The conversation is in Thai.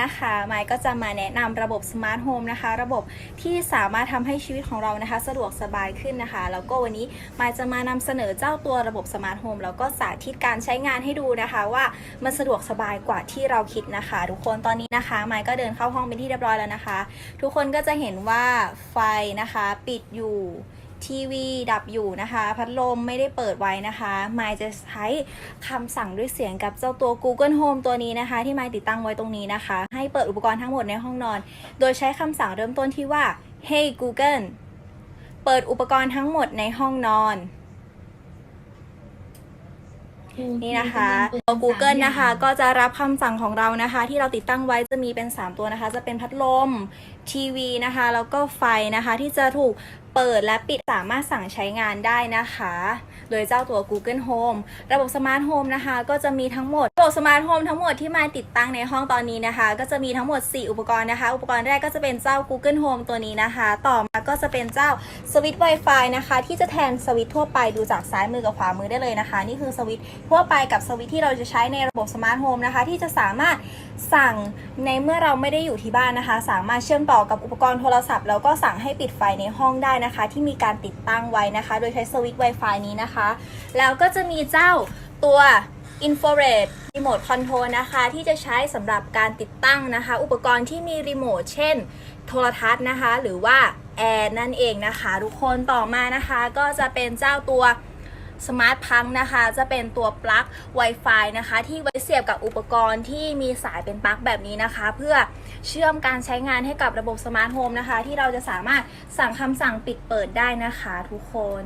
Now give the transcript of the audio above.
นะคะไมค์ก็จะมาแนะนำระบบสมาร์ทโฮมนะคะ ระบบที่สามารถทำให้ชีวิตของเรานะคะ สะดวกสบายขึ้นนะคะ แล้วก็วันนี้ไมค์จะมานำเสนอเจ้าตัวระบบสมาร์ทโฮมแล้วก็สาธิตการใช้งานให้ดูนะคะ ว่ามันสะดวกสบายกว่าที่เราคิดนะคะ ทุกคนตอนนี้นะคะไมค์ก็เดินเข้าห้องเป็นที่เรียบร้อยแล้วนะคะ ทุกคนก็จะเห็นว่าไฟนะคะ ปิดอยู่ ทีวีดับอยู่นะคะ พัดลมไม่ได้เปิดไว้นะคะไมค์จะใช้คำสั่งด้วยเสียงกับเจ้าตัว Google Home ตัวนี้นะคะ ที่ไมค์ติดตั้งไว้ตรงนี้นะคะ ให้เปิดอุปกรณ์ทั้งหมดในห้องนอน โดยใช้คำสั่งเริ่มต้นที่ว่า Hey Google เปิดอุปกรณ์ทั้งหมดในห้องนอนนี่นะคะตัว Google นะคะก็จะรับคำสั่งของเรานะคะ ที่เราติดตั้งไว้จะมีเป็น 3 ตัวนะคะ จะเป็นพัดลมทีวีนะคะ แล้วก็ไฟนะคะ ที่จะถูก เปิดและปิดสามารถสั่งใช้งานได้นะคะ โดยเจ้าตัว Google Home ระบบสมาร์ทโฮมนะคะ ก็จะมีทั้งหมดระบบสมาร์ทโฮมทั้งหมดที่มาติดตั้งในห้องตอนนี้นะคะ ก็จะมีทั้งหมด 4 อุปกรณ์นะคะ อุปกรณ์แรกก็จะเป็นเจ้า Google Home ตัวนี้นะคะ ต่อมาก็จะเป็นเจ้าสวิตช์ Wi-Fi นะคะ ที่จะแทนสวิตช์ทั่วไปดูจากซ้ายมือกับขวามือได้เลยนะคะ นี่คือสวิตช์ทั่วไปกับสวิตช์ที่เราจะใช้ในระบบสมาร์ทโฮมนะคะ ที่จะสามารถสั่งในเมื่อเราไม่ได้อยู่ที่บ้านนะคะ สามารถเชื่อมต่อกับอุปกรณ์โทรศัพท์แล้วก็สั่งให้ปิดไฟในห้องได้นะคะ ที่มีการติดตั้งไว้นะคะ โดยใช้สวิตช์ Wi-Fi นี้นะคะ แล้วก็จะมีเจ้าตัว Infrared Remote Control นะคะ ที่จะใช้สำหรับการติดตั้งนะคะ อุปกรณ์ที่มีรีโมทเช่น โทรทัศน์นะคะ หรือว่าแอร์นั่นเองนะคะ ทุกคนต่อมานะคะก็จะเป็นเจ้าตัว สมาร์ทพังนะคะ จะเป็นตัวปลั๊ก Wi-Fi นะคะ ที่ไว้เสียบกับอุปกรณ์ที่มีสายเป็นปลั๊กแบบนี้นะคะ เพื่อเชื่อมการใช้งานให้กับระบบสมาร์ทโฮมนะคะ ที่เราจะสามารถสั่งคำสั่งปิดเปิดได้นะคะทุกคน